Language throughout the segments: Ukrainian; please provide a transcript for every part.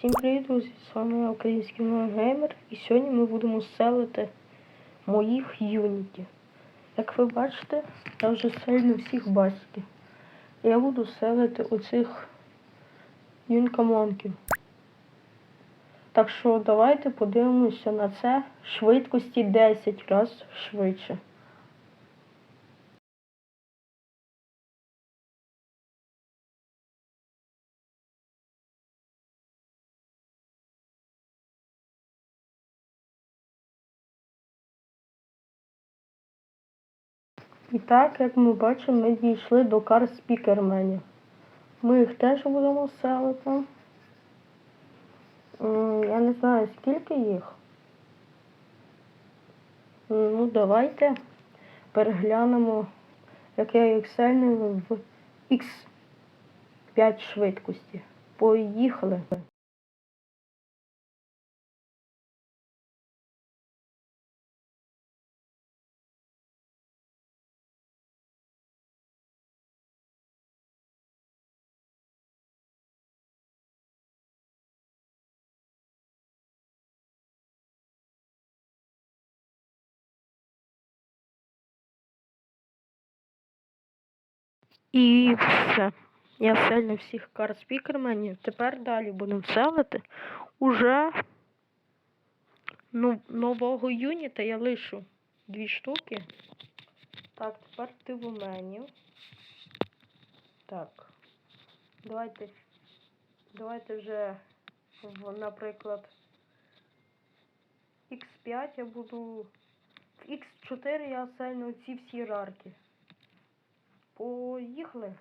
Всім привіт, друзі! З вами український геймер і сьогодні ми будемо селити моїх юнітів. Як ви бачите, я вже сильно всіх бачите. Я буду селити оцих юнкамонків. Так що давайте подивимося на це швидкості 10 разів швидше. І так, як ми бачимо, ми дійшли до кар спікерменів. Ми їх теж будемо селити. Я не знаю, скільки їх. Ну, давайте переглянемо, як я їх сельнив в X5 швидкості. Поїхали. І все. Я сильно всіх кар спікерменів. Тепер далі будемо селити. Уже ну, нового юніта я лишу дві штуки. Так, тепер ти в тивоменів. Так. Давайте. Давайте вже, наприклад, X5 я буду. В X4 я сильно ці всі рарки. Поїхали.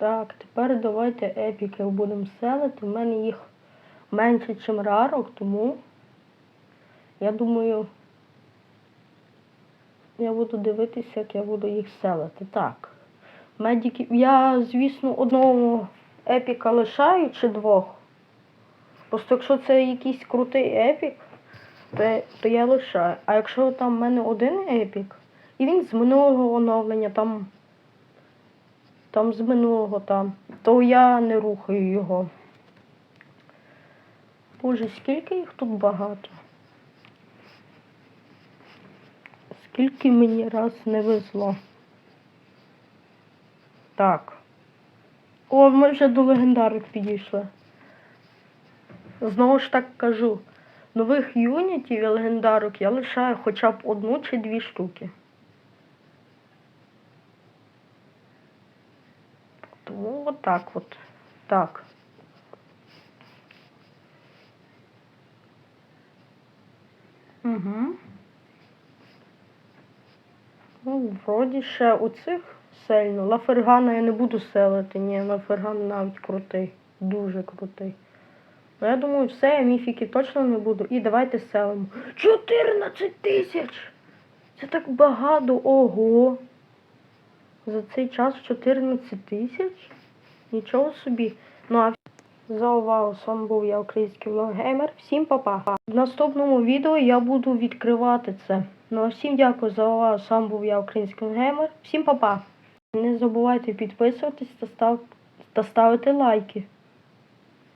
Так, тепер давайте епіків будемо селити. У мене їх менше, ніж рарок, тому я думаю, я буду дивитися, як я буду їх селити. Так. Медиків. Я, звісно, одного епіка лишаю чи двох. Просто якщо це якийсь крутий епік, то, то я лишаю. А якщо там в мене один епік, і він з минулого оновлення, там там з минулого там, то я не рухаю його. Боже, скільки їх тут багато. Скільки мені раз не везло. Так. О, ми вже до легендарок підійшли. Знову ж так кажу, нових юнітів і легендарок я лишаю хоча б одну чи дві штуки. Тому от так от. Так. Угу. Ну, вроді ще оцих сильно. Лафергана я не буду селити. Ні, Лаферган навіть крутий. Дуже крутий. Ну, я думаю, все, я міфіки точно не буду. І давайте селимо. 14 тисяч! Це так багато. Ого! За цей час 14 тисяч? Нічого собі. Ну а за увагу з вами був я український влоггеймер. Всім па-па. В наступному відео я буду відкривати це. Ну а всім дякую за увагу. З вами був я український влоггеймер. Всім па-па. Не забувайте підписуватись та, став... та ставити лайки.